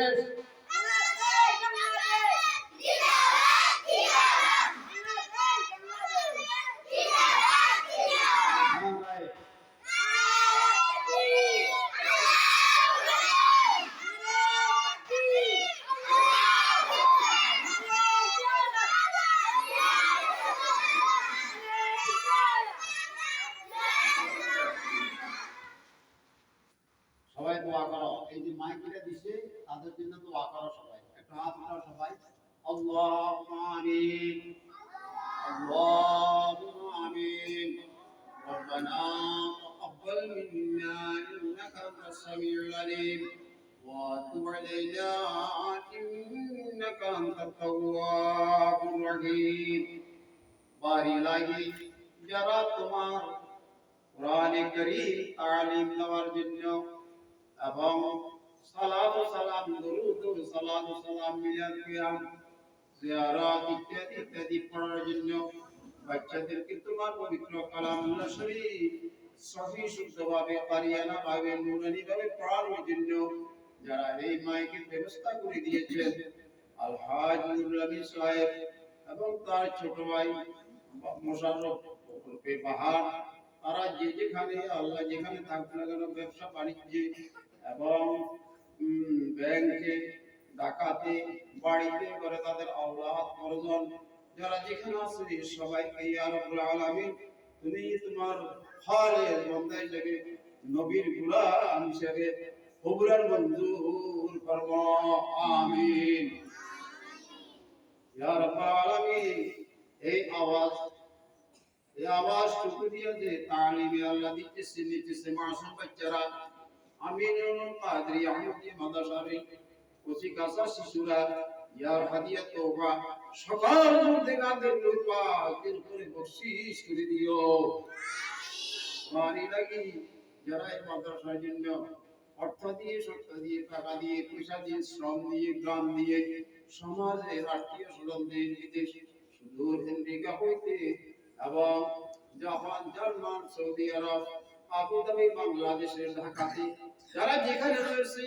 Yes. দোয়া করো এই যে মাইকটা দিছে তাদের জন্য দোয়া করো সবাই। একটা হাত উঠাও সবাই। اللهم آمين اللهم آمين ربنا تقبل منا إنك أنت السميع العليم وتب علينا إنك أنت التواب الرحيم বাড়ি লাগি যারা তোমার কোরআনে করিম তালিম দেওয়ার জন্য এবং সালাত ও সালাম, দরুদ ও সালাত ও সালাম মিলাদ কিয়াম, জিয়ারাত ইত্যাদি ইত্যাদি পড়ার জন্য বাচ্চাদেরকে তোমার পবিত্র কালামুল্লাহ শরীফ সহি শুদ্ধভাবে পারিয়ানা ভাবে নুরানি ভাবে পড়ানোর জন্য যারা এই মাইকের ব্যবস্থা করে দিয়েছেন আলহাজ নুরুল সাহেব এবং তার ছোট ভাই মোশাররফ বাহার, তারা যে যেখানে, আল্লাহ যেখানে থাকুক না কেন ব্যবসা বাণিজ্যে এবং ব্যাংকে, ডাকাতে, বাড়িতে করে তাদের আওলাদ পরজন, যারা যেখানে আছে সবাইকে ইয়া তুমি তোমার খালেদ বান্দা নবীর মঞ্জুর ফরমা আমিন। এই আওয়াজ এই আওয়াজ টুকু দিয়ে যে তালিমে আল্লাহ দিচ্ছে নিচ্ছে মাসুম বাচ্চারা আমিনুল কাদরি আহমদি মাদ্রাসারে কচি কাঁচা শিশুরা, ইয়ার হাদিয়া তোবা উপরে বকশিস করে দিও। মারি লাগি, যারা এই মাদ্রাসার জন্য অর্থ দিয়ে সত্য দিয়ে, টাকা দিয়ে, পয়সা দিয়ে, শ্রম দিয়ে গ্রাম দিয়ে সমাজের আত্মীয় স্বজনদের বিদেশ সুদূর আমেরিকা হইতে এবং Japan, German, Saudi Arab Abu Dhabi, বাংলাদেশের ঢাকাতে যারা যেখানে রয়েছে,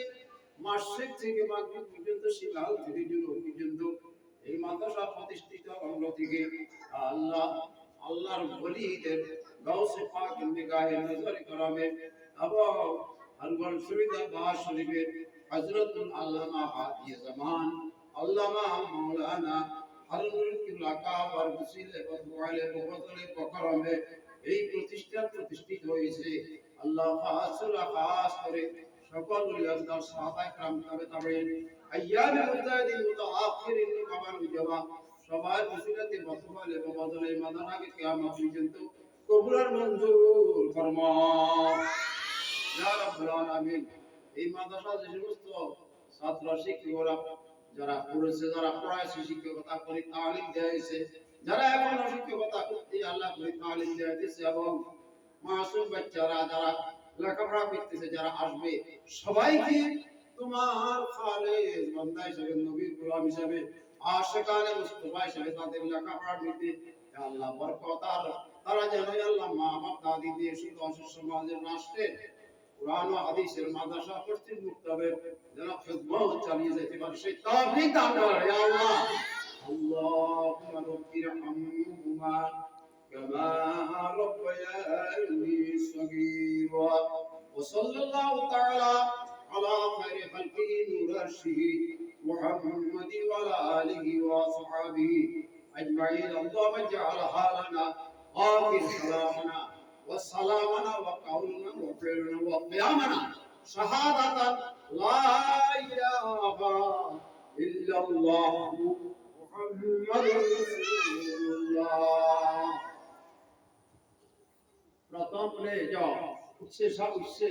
মাসিক থেকে মাগরিব পর্যন্ত শিলাল থেকে জুলু পর্যন্ত এই মাদ্রাসা প্রতিষ্ঠিত অঙ্গ থেকে আল্লাহ, আল্লাহর বলিদের গাউসে পাক নিগাহে নজর করাবে এবং আলগড় সুবিধা বাস শরীফের হযরতুল আল্লামা হাদি জামান, আল্লামা মাওলানা হারুনুল কিবলা কাবার মুসিলে বদওয়ালে বদলে বকরমে এই প্রতিষ্ঠান প্রতিষ্ঠিত হয়েছে আল্লাহ খাসুল খাস করে সকল উলিয়াদার সাহাবা کرام তবে তবে আইয়াম মুতাদিন মুতাআখিরিন কামান জমা সবার মুসিলাতে বদওয়ালে বদলে মাদানাকে কিয়ামত পর্যন্ত কবুলার মঞ্জুর ফরমা ইয়া রাব্বুল আলামিন এই মাদ্রাসা যে সমস্ত ছাত্র শিক্ষকরা যারা পড়েছে, যারা পড়াইছে, শিক্ষকতা করে তালিম দেয়াইছে যারা এখন শিক্ষকতা করতে আল্লাহ করে তালিম দেয়া দিয়েছে এবং মাসুম বাচ্চারা, যারা লেখাপড়া করতেছে, যারা আসবে, সবাইকে তোমার খালেদ বান্দা হিসেবে, নবীর গোলাম হিসেবে আশেকানে মুস্তফা হিসেবে তাদের লেখাপড়া নিতে আল্লাহ বরকত আর তারা যেন আল্লাহ মা বাপ দাদি দিয়ে শুধু অসুস্থ সমাজের রাষ্ট্রের কোরআন ও হাদিসের মাদ্রাসা পড়তে মুক্তবে যেন খিদমত চালিয়ে যেতে পারে সেই তৌফিক দান করো ইয়া আল্লাহ اللهم رب ارحمهما كما ربياني صغيرا وصلى الله تعالى على خير خلقه نور الشهيد محمد وعلى اله وصحبه اجمعين اللهم اجعل حالنا آخر كلامنا وسلامنا وقولنا وفعلنا وقيامنا شهادة لا إله إلا الله محمد رسول الله প্রথম প্লে যাও উৎসে সব উৎসে